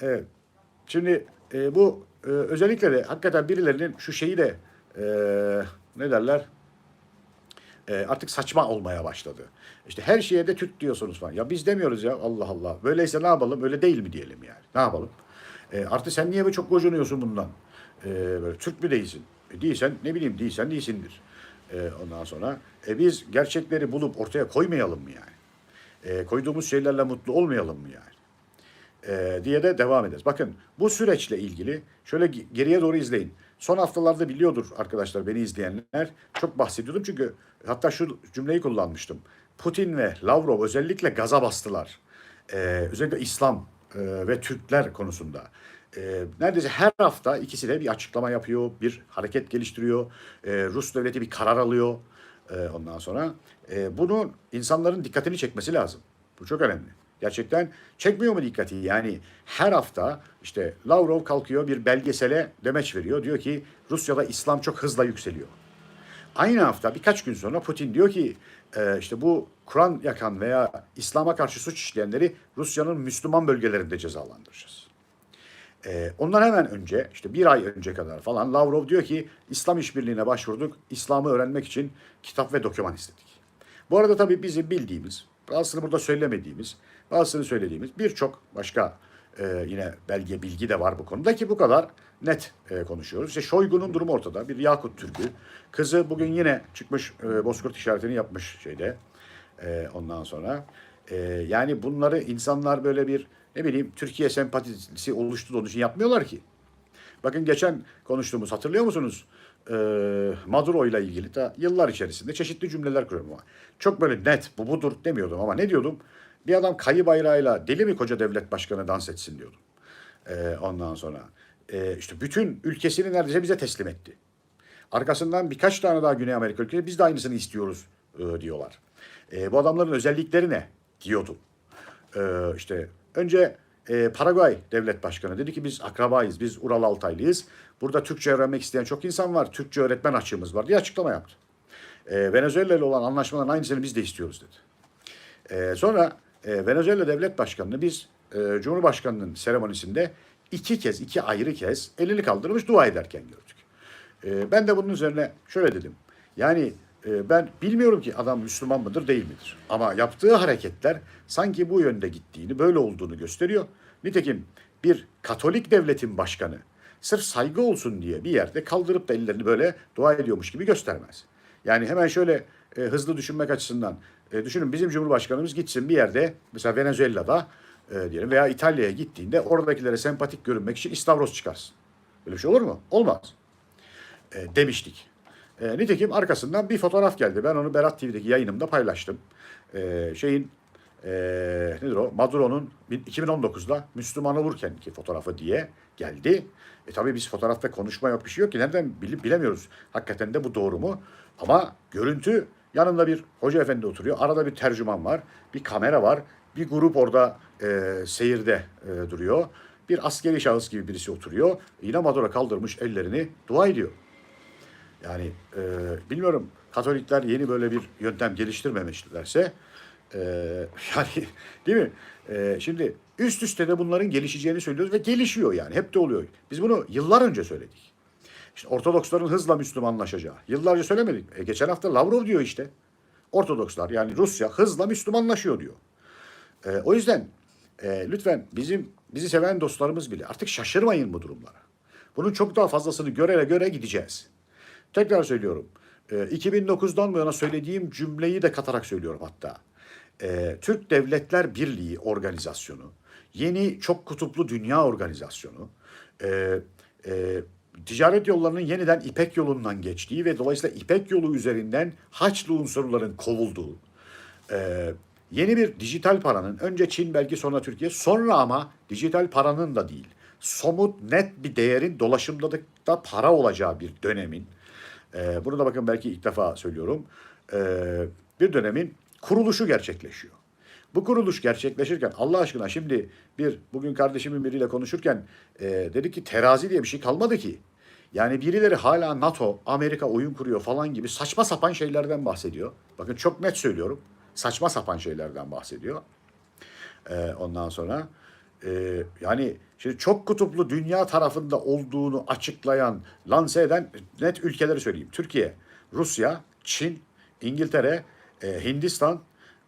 Evet. Şimdi e, bu e, özellikle de hakikaten birilerinin şu şeyi de e, ne derler e, artık saçma olmaya başladı. İşte her şeye de Türk diyorsunuz falan. Ya biz demiyoruz ya Allah Allah. Böyleyse ne yapalım? Öyle değil mi diyelim yani. Ne yapalım? E, artık sen niye böyle çok gocunuyorsun bundan? E, böyle Türk mü değilsin? E, değilsen ne bileyim değilsen değilsindir. E, ondan sonra e, biz gerçekleri bulup ortaya koymayalım mı yani? E, koyduğumuz şeylerle mutlu olmayalım mı yani? E, diye de devam ederiz. Bakın bu süreçle ilgili şöyle ge- geriye doğru izleyin. Son haftalarda biliyordur arkadaşlar beni izleyenler. Çok bahsediyordum çünkü hatta şu cümleyi kullanmıştım. Putin ve Lavrov özellikle gaza bastılar. E, özellikle İslam e, ve Türkler konusunda. E, neredeyse her hafta ikisi de bir açıklama yapıyor, bir hareket geliştiriyor. E, Rus devleti bir karar alıyor. E, ondan sonra e, bunu insanların dikkatini çekmesi lazım. Bu çok önemli. Gerçekten çekmiyor mu dikkati? Yani her hafta işte Lavrov kalkıyor bir belgesele demeç veriyor. Diyor ki Rusya'da İslam çok hızla yükseliyor. Aynı hafta birkaç gün sonra Putin diyor ki e, işte bu Kur'an yakan veya İslam'a karşı suç işleyenleri Rusya'nın Müslüman bölgelerinde cezalandıracağız. Ee, ondan hemen önce işte bir ay önce kadar falan Lavrov diyor ki İslam işbirliğine başvurduk. İslam'ı öğrenmek için kitap ve doküman istedik. Bu arada tabii bizim bildiğimiz, bazısını burada söylemediğimiz, bazısını söylediğimiz birçok başka e, yine belge, bilgi de var bu konuda ki bu kadar net e, konuşuyoruz. İşte Şoygu'nun durumu ortada. Bir Yakut Türk'ü. Kızı bugün yine çıkmış e, Bozkurt işaretini yapmış şeyde. E, ondan sonra e, yani bunları insanlar böyle bir ne bileyim Türkiye sempatisi oluştu onun için yapmıyorlar ki. Bakın geçen konuştuğumuz hatırlıyor musunuz? Ee, Maduro ile ilgili de yıllar içerisinde çeşitli cümleler kuruyorum ama çok böyle net bu budur demiyordum ama ne diyordum? Bir adam kayı bayrağıyla deli mi koca devlet başkanı dans etsin diyordum. Ee, ondan sonra e, işte bütün ülkesini neredeyse bize teslim etti. Arkasından birkaç tane daha Güney Amerika ülkesi biz de aynısını istiyoruz e, diyorlar. E, bu adamların özellikleri ne diyordum. E, işte önce e, Paraguay devlet başkanı dedi ki biz akrabayız, biz Ural Altaylıyız. Burada Türkçe öğrenmek isteyen çok insan var, Türkçe öğretmen açığımız var diye açıklama yaptı. E, Venezuela ile olan anlaşmaların aynısını biz de istiyoruz dedi. E, sonra e, Venezuela devlet başkanını biz e, Cumhurbaşkanı'nın seremonisinde iki kez, iki ayrı kez elini kaldırmış dua ederken gördük. E, ben de bunun üzerine şöyle dedim. Yani e, ben bilmiyorum ki adam Müslüman mıdır değil midir. Ama yaptığı hareketler sanki bu yönde gittiğini, böyle olduğunu gösteriyor. Nitekim bir Katolik devletin başkanı sırf saygı olsun diye bir yerde kaldırıp da ellerini böyle dua ediyormuş gibi göstermez. Yani hemen şöyle e, hızlı düşünmek açısından e, düşünün bizim Cumhurbaşkanımız gitsin bir yerde mesela Venezuela'da e, diyelim veya İtalya'ya gittiğinde oradakilere sempatik görünmek için istavros çıkarsın. Böyle bir şey olur mu? Olmaz e, demiştik. E, nitekim arkasından bir fotoğraf geldi. Ben onu Berat TV'deki yayınımda paylaştım. E, şeyin e, nedir o? Maduro'nun 2019'da Müslüman olurken ki fotoğrafı diye geldi. E tabii biz fotoğrafta konuşma yok bir şey yok ki. Nereden bile- bilemiyoruz. Hakikaten de bu doğru mu? Ama görüntü yanında bir hoca efendi oturuyor. Arada bir tercüman var. Bir kamera var. Bir grup orada e, seyirde e, duruyor. Bir askeri şahıs gibi birisi oturuyor. Yine Maduro kaldırmış ellerini dua ediyor. Yani e, bilmiyorum Katolikler yeni böyle bir yöntem geliştirmemişlerse e, yani değil mi? E, şimdi üst üste de bunların gelişeceğini söylüyoruz ve gelişiyor yani. Hep de oluyor. Biz bunu yıllar önce söyledik. İşte Ortodoksların hızla Müslümanlaşacağı. Yıllarca söylemedik. E, geçen hafta Lavrov diyor işte. Ortodokslar yani Rusya hızla Müslümanlaşıyor diyor. E, o yüzden e, lütfen bizim bizi seven dostlarımız bile artık şaşırmayın bu durumlara. Bunun çok daha fazlasını göre göre gideceğiz. Tekrar söylüyorum. E, 2009'dan bu yana söylediğim cümleyi de katarak söylüyorum hatta. E, Türk Devletler Birliği organizasyonu, yeni çok kutuplu dünya organizasyonu, e, e, ticaret yollarının yeniden İpek yolundan geçtiği ve dolayısıyla İpek yolu üzerinden Haçlı unsurların kovulduğu, ee, yeni bir dijital paranın önce Çin belki sonra Türkiye sonra ama dijital paranın da değil somut net bir değerin dolaşımda da, da para olacağı bir dönemin e, bunu da bakın belki ilk defa söylüyorum e, bir dönemin kuruluşu gerçekleşiyor. Bu kuruluş gerçekleşirken Allah aşkına şimdi bir bugün kardeşimin biriyle konuşurken e, dedi ki terazi diye bir şey kalmadı ki. Yani birileri hala NATO, Amerika oyun kuruyor falan gibi saçma sapan şeylerden bahsediyor. Bakın çok net söylüyorum. Saçma sapan şeylerden bahsediyor. Ee, ondan sonra e, yani şimdi çok kutuplu dünya tarafında olduğunu açıklayan, lanse eden net ülkeleri söyleyeyim. Türkiye, Rusya, Çin, İngiltere, e, Hindistan,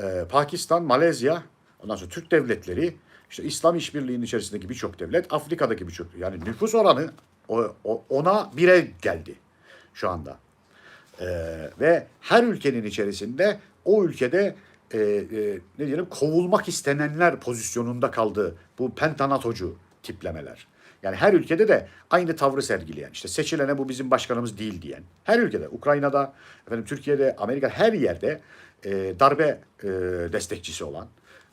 e, Pakistan, Malezya, ondan sonra Türk devletleri, işte İslam işbirliğinin içerisindeki birçok devlet, Afrika'daki birçok yani nüfus oranı o, o- ona bire geldi şu anda. Ee, ve her ülkenin içerisinde o ülkede e, e, ne diyelim kovulmak istenenler pozisyonunda kaldı bu pentanatocu tiplemeler. Yani her ülkede de aynı tavrı sergileyen, işte seçilene bu bizim başkanımız değil diyen, her ülkede, Ukrayna'da, efendim Türkiye'de, Amerika her yerde e, darbe e, destekçisi olan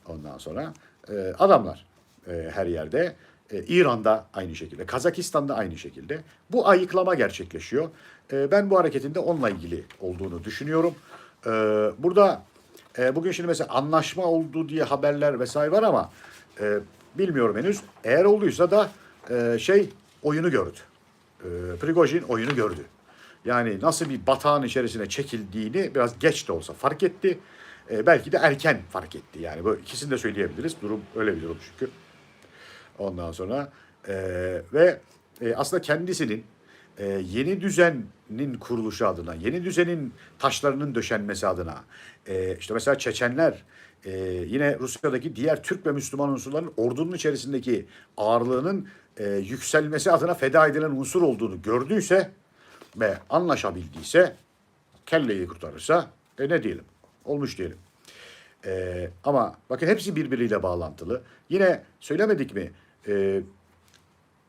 ondan sonra e, adamlar e, her yerde. E, İran'da aynı şekilde, Kazakistan'da aynı şekilde. Bu ayıklama gerçekleşiyor. E, ben bu hareketin de onunla ilgili olduğunu düşünüyorum. E, burada e, bugün şimdi mesela anlaşma oldu diye haberler vesaire var ama e, bilmiyorum henüz. Eğer olduysa da e, şey oyunu gördü. E, Prigojin oyunu gördü. Yani nasıl bir batağın içerisine çekildiğini biraz geç de olsa fark etti. E, belki de erken fark etti. Yani bu ikisini de söyleyebiliriz. Durum öyle bir durum çünkü. Ondan sonra e, ve e, aslında kendisinin e, yeni düzenin kuruluşu adına, yeni düzenin taşlarının döşenmesi adına, işte mesela Çeçenler, e, yine Rusya'daki diğer Türk ve Müslüman unsurların ordunun içerisindeki ağırlığının e, yükselmesi adına feda edilen unsur olduğunu gördüyse ve anlaşabildiyse, kelleyi kurtarırsa, e ne diyelim, olmuş diyelim. Ee, ama bakın hepsi birbiriyle bağlantılı. Yine söylemedik mi? Ee,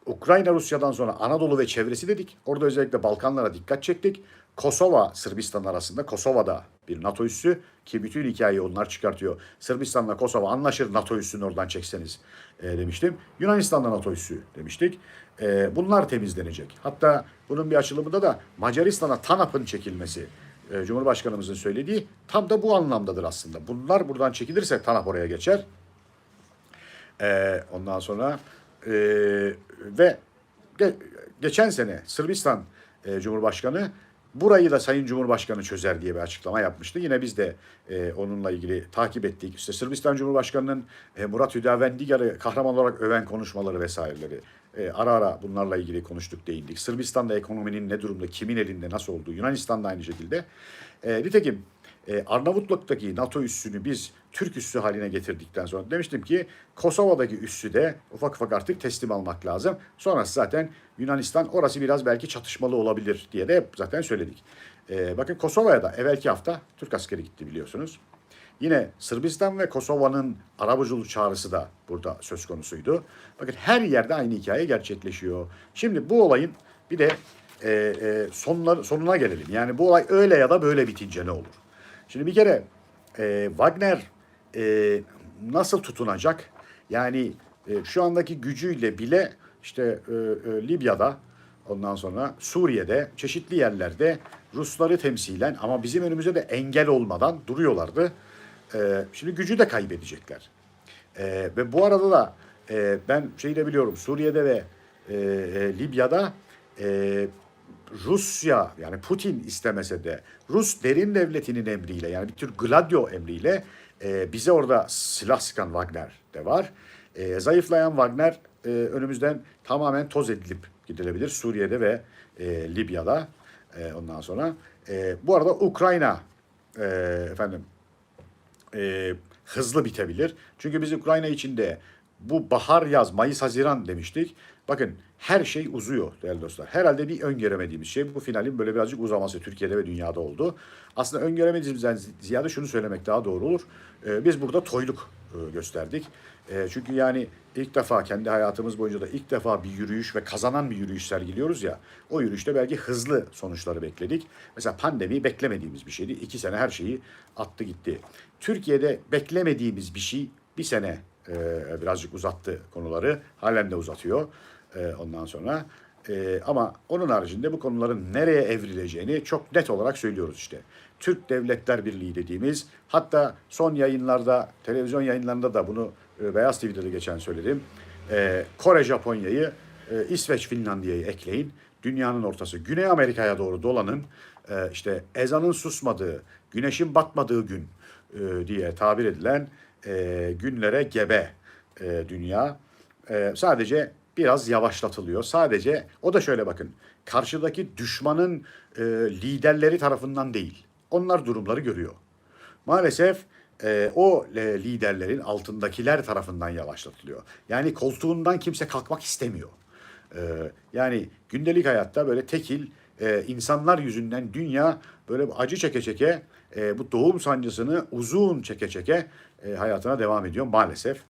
Ukrayna Rusya'dan sonra Anadolu ve çevresi dedik. Orada özellikle Balkanlara dikkat çektik. Kosova Sırbistan arasında Kosova'da bir NATO üssü ki bütün hikayeyi onlar çıkartıyor. Sırbistan'la Kosova anlaşır NATO üssünü oradan çekseniz e, demiştim. Yunanistan'da NATO üssü demiştik. E, bunlar temizlenecek. Hatta bunun bir açılımında da Macaristan'a TANAP'ın çekilmesi e, Cumhurbaşkanımızın söylediği tam da bu anlamdadır aslında. Bunlar buradan çekilirse TANAP oraya geçer. Ee, ondan sonra e, ve ge- geçen sene Sırbistan e, Cumhurbaşkanı burayı da Sayın Cumhurbaşkanı çözer diye bir açıklama yapmıştı. Yine biz de e, onunla ilgili takip ettik. İşte Sırbistan Cumhurbaşkanı'nın e, Murat Hüdavendigar'ı kahraman olarak öven konuşmaları vesaireleri. E, ara ara bunlarla ilgili konuştuk, değindik. Sırbistan'da ekonominin ne durumda, kimin elinde, nasıl olduğu, Yunanistan'da aynı şekilde. E, nitekim e, Arnavutluk'taki NATO üssünü biz Türk üssü haline getirdikten sonra demiştim ki Kosova'daki üssü de ufak ufak artık teslim almak lazım. Sonrası zaten Yunanistan orası biraz belki çatışmalı olabilir diye de hep zaten söyledik. E, bakın Kosova'ya da evvelki hafta Türk askeri gitti biliyorsunuz. Yine Sırbistan ve Kosova'nın arabuluculuk çağrısı da burada söz konusuydu. Bakın her yerde aynı hikaye gerçekleşiyor. Şimdi bu olayın bir de e, e, sonlar, sonuna gelelim. Yani bu olay öyle ya da böyle bitince ne olur? Şimdi bir kere e, Wagner e, nasıl tutunacak? Yani e, şu andaki gücüyle bile işte e, e, Libya'da ondan sonra Suriye'de çeşitli yerlerde Rusları temsilen ama bizim önümüze de engel olmadan duruyorlardı. E, şimdi gücü de kaybedecekler. E, ve bu arada da e, ben şeyi de biliyorum Suriye'de ve e, e, Libya'da e, Rusya yani Putin istemese de Rus derin devletinin emriyle yani bir tür Gladio emriyle e, bize orada silah sıkan Wagner de var. E, zayıflayan Wagner e, önümüzden tamamen toz edilip gidilebilir Suriye'de ve e, Libya'da. E, ondan sonra e, bu arada Ukrayna e, efendim e, hızlı bitebilir. Çünkü biz Ukrayna içinde bu bahar yaz Mayıs Haziran demiştik. Bakın her şey uzuyor değerli dostlar. Herhalde bir öngöremediğimiz şey bu finalin böyle birazcık uzaması Türkiye'de ve dünyada oldu. Aslında öngöremediğimizden ziyade şunu söylemek daha doğru olur. Ee, biz burada toyluk e, gösterdik. E, çünkü yani ilk defa kendi hayatımız boyunca da ilk defa bir yürüyüş ve kazanan bir yürüyüş sergiliyoruz ya. O yürüyüşte belki hızlı sonuçları bekledik. Mesela pandemi beklemediğimiz bir şeydi. İki sene her şeyi attı gitti. Türkiye'de beklemediğimiz bir şey bir sene e, birazcık uzattı konuları. Halen de uzatıyor e, ondan sonra. E, ama onun haricinde bu konuların nereye evrileceğini çok net olarak söylüyoruz işte. Türk Devletler Birliği dediğimiz hatta son yayınlarda televizyon yayınlarında da bunu e, Beyaz TV'de de geçen söyledim. E, Kore Japonya'yı e, İsveç Finlandiya'yı ekleyin. Dünyanın ortası Güney Amerika'ya doğru dolanın. E, işte ezanın susmadığı, güneşin batmadığı gün e, diye tabir edilen e, günlere gebe e, dünya. e, sadece biraz yavaşlatılıyor. Sadece o da şöyle bakın. Karşıdaki düşmanın e, liderleri tarafından değil. Onlar durumları görüyor. Maalesef e, o e, liderlerin altındakiler tarafından yavaşlatılıyor. Yani koltuğundan kimse kalkmak istemiyor. E, yani gündelik hayatta böyle tekil e, insanlar yüzünden dünya böyle acı çeke çeke e, bu doğum sancısını uzun çeke çeke e, hayatına devam ediyor maalesef.